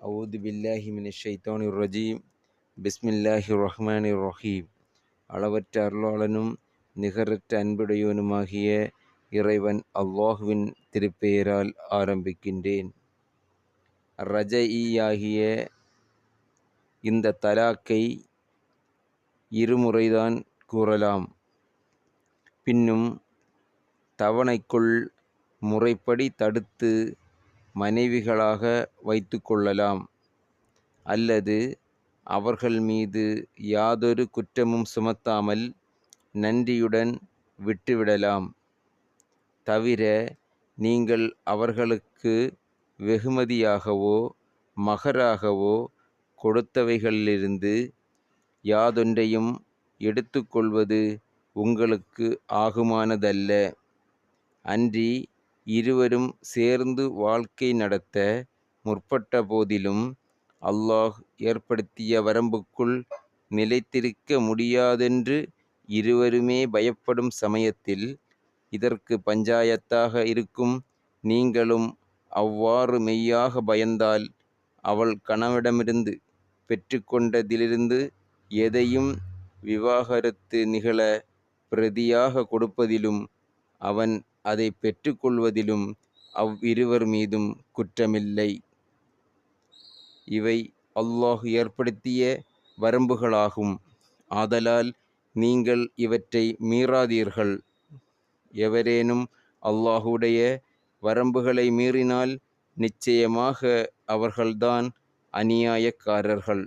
அவுது பில்லாஹி மினிஷைத்தான் ரஜீம் பிஸ்மில்லாஹி ரஹ்மான் ரஹீம் அளவற்ற அருளாளனும் நிகரற்ற அன்புடையவனுமாகிய இறைவன் அல்லாஹுவின் திருப்பெயரால் ஆரம்பிக்கின்றேன். ரஜஈயாகிய இந்த தலாக்கை இருமுறைதான் கூறலாம். பின்னும் தவணைக்குள் முறைப்படி தடுத்து மனைவிகளாக வைத்து கொள்ளலாம். அல்லது அவர்கள் மீது யாதொரு குற்றமும் சுமத்தாமல் நன்றியுடன் விட்டுவிடலாம். தவிர நீங்கள் அவர்களுக்கு வெகுமதியாகவோ மகராகவோ கொடுத்தவைகளிலிருந்து யாதொன்றையும் எடுத்துக்கொள்வது உங்களுக்கு ஆகுமானதல்ல. அன்றி இருவரும் சேர்ந்து வாழ்க்கை நடத்த முற்பட்ட போதிலும் அல்லாஹ் ஏற்படுத்திய வரம்புக்குள் நிலைத்திருக்க முடியாதென்று இருவருமே பயப்படும் சமயத்தில் இதற்கு பஞ்சாயத்தாக இருக்கும். நீங்களும் அவ்வாறு மெய்யாக பயந்தால் அவள் கணவனிடமிருந்து பெற்றுக்கொண்டதிலிருந்து எதையும் விவாகரத்து நிகழ பிரதியாக கொடுப்பதிலும் அவன் அதை பெற்றுக்கொள்வதிலும் அவ்விருவர் மீதும் குற்றமில்லை. இவை அல்லாஹ் ஏற்படுத்திய வரம்புகளாகும். ஆதலால் நீங்கள் இவற்றை மீறாதீர்கள். எவரேனும் அல்லாஹுடைய வரம்புகளை மீறினால் நிச்சயமாக அவர்கள்தான் அநியாயக்காரர்கள்.